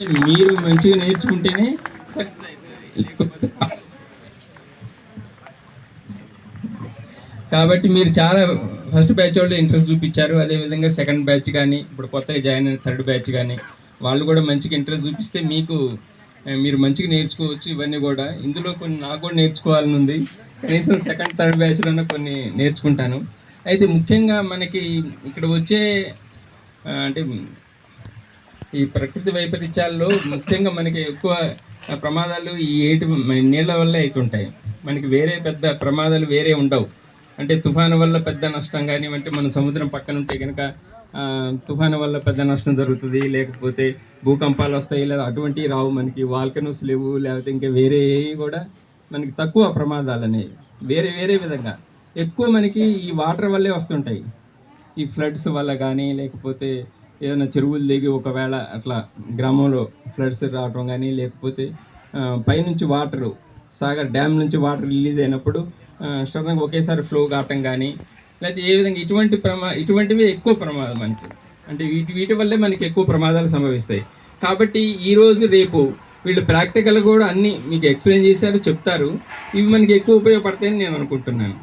మీరు మంచిగా నేర్చుకుంటేనే సక్సెస్. అవుతుంది కాబట్టి మీరు చాలా ఫస్ట్ బ్యాచ్ వాళ్ళు ఇంట్రెస్ట్ చూపించారు. అదేవిధంగా సెకండ్ బ్యాచ్ కానీ ఇప్పుడు కొత్తగా జాయిన్ అయిన థర్డ్ బ్యాచ్ కానీ వాళ్ళు కూడా మంచిగా ఇంట్రెస్ట్ చూపిస్తే మీకు మీరు మంచిగా నేర్చుకోవచ్చు ఇవన్నీ కూడా. ఇందులో కొన్ని నాకు కూడా నేర్చుకోవాలని ఉంది. కనీసం సెకండ్ థర్డ్ బ్యాచ్లోనే కొన్ని నేర్చుకుంటాను. అయితే ముఖ్యంగా మనకి ఇక్కడ వచ్చే అంటే ఈ ప్రకృతి వైపరీత్యాల్లో ముఖ్యంగా మనకి ఎక్కువ ప్రమాదాలు ఈ ఏటి నీళ్ళ వల్లే అవుతుంటాయి మనకి వేరే పెద్ద ప్రమాదాలు వేరే ఉండవు. అంటే తుఫాను వల్ల పెద్ద నష్టం కానీ అంటే మన సముద్రం పక్కన ఉంటే కనుక తుఫాను వల్ల పెద్ద నష్టం జరుగుతుంది. లేకపోతే భూకంపాలు వస్తాయి లేదా అటువంటివి రావు మనకి వాల్కనోస్ లేవు లేకపోతే ఇంకా వేరే ఏవి కూడా మనకి తక్కువ ప్రమాదాలు అనేవి. వేరే వేరే విధంగా. ఎక్కువ మనకి ఈ వాటర్ వల్లే వస్తుంటాయి. ఈ ఫ్లడ్స్ వల్ల కానీ లేకపోతే ఏదైనా చెరువులు దిగి ఒకవేళ అట్లా గ్రామంలో ఫ్లడ్స్ రావటం కానీ లేకపోతే పైనుంచి వాటర్ సాగర్ డ్యామ్ నుంచి వాటర్ రిలీజ్ అయినప్పుడు సడన్గా ఒకేసారి ఫ్లో కావటం కానీ లేకపోతే ఏ విధంగా ఇటువంటి ప్రమా ఇటువంటివి ఎక్కువ ప్రమాదం మనకి. అంటే వీటి వీటి వల్లే మనకి ఎక్కువ ప్రమాదాలు సంభవిస్తాయి. కాబట్టి ఈరోజు రేపు వీళ్ళు ప్రాక్టికల్ కూడా అన్నీ మీకు ఎక్స్ప్లెయిన్ చేశారు చెప్తారు. ఇవి మనకి ఎక్కువ ఉపయోగపడతాయని నేను అనుకుంటున్నాను.